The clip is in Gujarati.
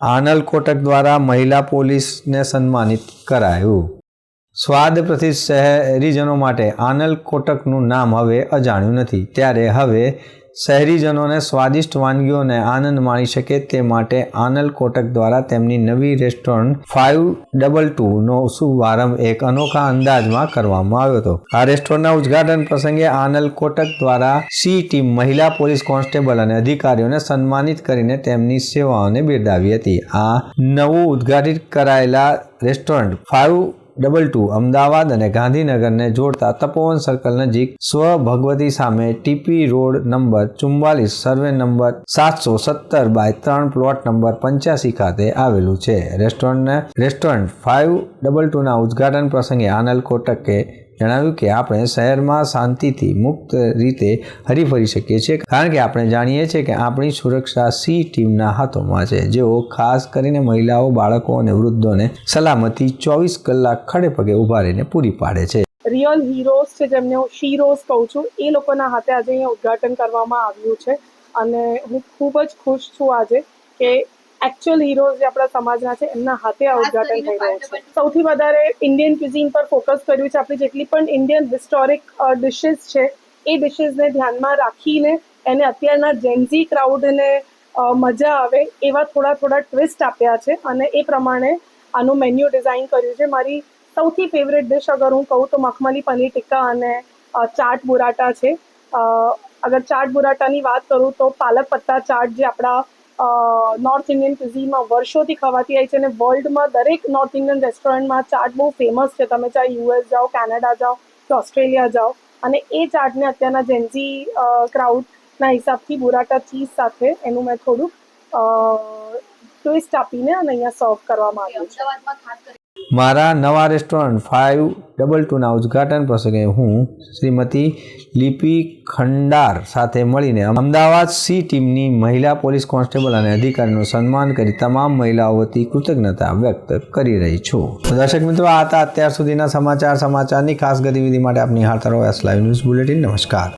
આનલ કોટક દ્વારા મહિલા પોલીસને સન્માનિત કરાયું. સ્વાદ પ્રતિ શહેરીજનો માટે આનલ કોટકનું નામ હવે અજાણ્યું નથી. ત્યારે હવે શહેરીજનોને સ્વાદિષ્ટ વાનગીઓને આનંદ માણી શકે તે માટે આનલ કોટક દ્વારા તેમની નવી રેસ્ટોરન્ટ ફાઇવ ડબલ ટુનો શુભારંભ એક અનોખા અંદાજમાં કરવામાં આવ્યો હતો. આ રેસ્ટોરન્ટના ઉદ્ઘાટન પ્રસંગે આનલ કોટક દ્વારા સી ટીમ મહિલા પોલીસ કોન્સ્ટેબલ અને અધિકારીઓને સન્માનિત કરીને તેમની સેવાઓને બિરદાવી હતી. આ નવું ઉદ્ઘાટિત કરાયેલા restaurant five double two Ahmedabad અને ગાંધીનગરને જોડતા તપોવન સર્કલ નજીક સ્વ ભગવતી સામે ટીપી રોડ નંબર ચુમ્બાલીસ સર્વે નંબર સાતસો સત્તર બાય ત્રણ પ્લોટ નંબર પંચ્યાસી ખાતે આવેલું છે. રેસ્ટોરન્ટને રેસ્ટોરન્ટ ફાઇવ ડબલ ટુના ઉદ્ઘાટન પ્રસંગે આનલ કોટકે જણાવ્યું કે આપણે શહેરમાં શાંતિથી મુક્ત રીતે હરીફરી શકીએ છીએ. કારણ કે આપણે જાણીએ છીએ કે આપણી સુરક્ષા સી ટીમના હાથોમાં છે. જેઓ ખાસ કરીને મહિલાઓ, બાળકો અને વૃદ્ધોને સલામતી ચોવીસ કલાક ખડે પગે ઊભા રહીને પૂરી પાડે છે. રિયલ હીરોઝ છે જેમને હું શીરોઝ કહું છું. એ લોકોના હાથે આજે અહીંયા ઉદ્ઘાટન કરવામાં આવ્યું છે. અને હું ખૂબ જ ખુશ છું આજે કે એકચ્યુઅલ હીરોઝ જે આપણા સમાજના છે એમના હાથે આ ઉદઘાટન થઈ રહ્યું છે. સૌથી વધારે ઇન્ડિયન ક્યુઝિન પર ફોકસ કર્યું છે આપણી જેટલી પણ ઇન્ડિયન હિસ્ટોરિક ડિશિસ છે એ ડિશિસને ધ્યાનમાં રાખીને એને અત્યારના જેન્ઝી ક્રાઉડને મજા આવે એવા થોડા થોડા ટ્વિસ્ટ આપ્યા છે અને એ પ્રમાણે આનું મેન્યુ ડિઝાઇન કર્યું છે. મારી સૌથી ફેવરેટ ડિશ અગર હું કહું તો મખમલી પનીર ટિક્કા અને ચાટ બુરાટા છે. અગર ચાટ બુરાટાની વાત કરું તો પાલક પત્તા ચાટ જે આપણા નોર્થ ઇન્ડિયન ક્યુઝીનમાં વર્ષોથી ખવાતી આવી છે અને વર્લ્ડમાં દરેક નોર્થ ઇન્ડિયન રેસ્ટોરન્ટમાં ચાટ બહુ ફેમસ છે. તમે ચાહે યુએસ જાઓ કેનેડા જાઓ કે ઓસ્ટ્રેલિયા જાઓ અને એ ચાટને અત્યારના જેન્ઝી ક્રાઉડના હિસાબથી બુરાટા ચીઝ સાથે એનું મેં થોડુંક ટ્વિસ્ટ આપીને અને અહીંયા સર્વ કરવામાં આવ્યું છે. મારા નવા રેસ્ટોરન્ટ ફાઇવ ડબલ ટુના ઉદ્ઘાટન પ્રસંગે હું શ્રીમતી લિપિ ખંડાર સાથે મળીને અમદાવાદ સી ટીમની મહિલા પોલીસ કોન્સ્ટેબલ અને અધિકારીનું સન્માન કરી તમામ મહિલાઓ વતી કૃતજ્ઞતા વ્યક્ત કરી રહી છું. દર્શક મિત્રો, આ હતા અત્યાર સુધીના સમાચાર, સમાચારની ખાસ ગતિવિધિ માટે આપની હાથ રહો એસ લાઈવ ન્યૂઝ બુલેટિન નમસ્કાર.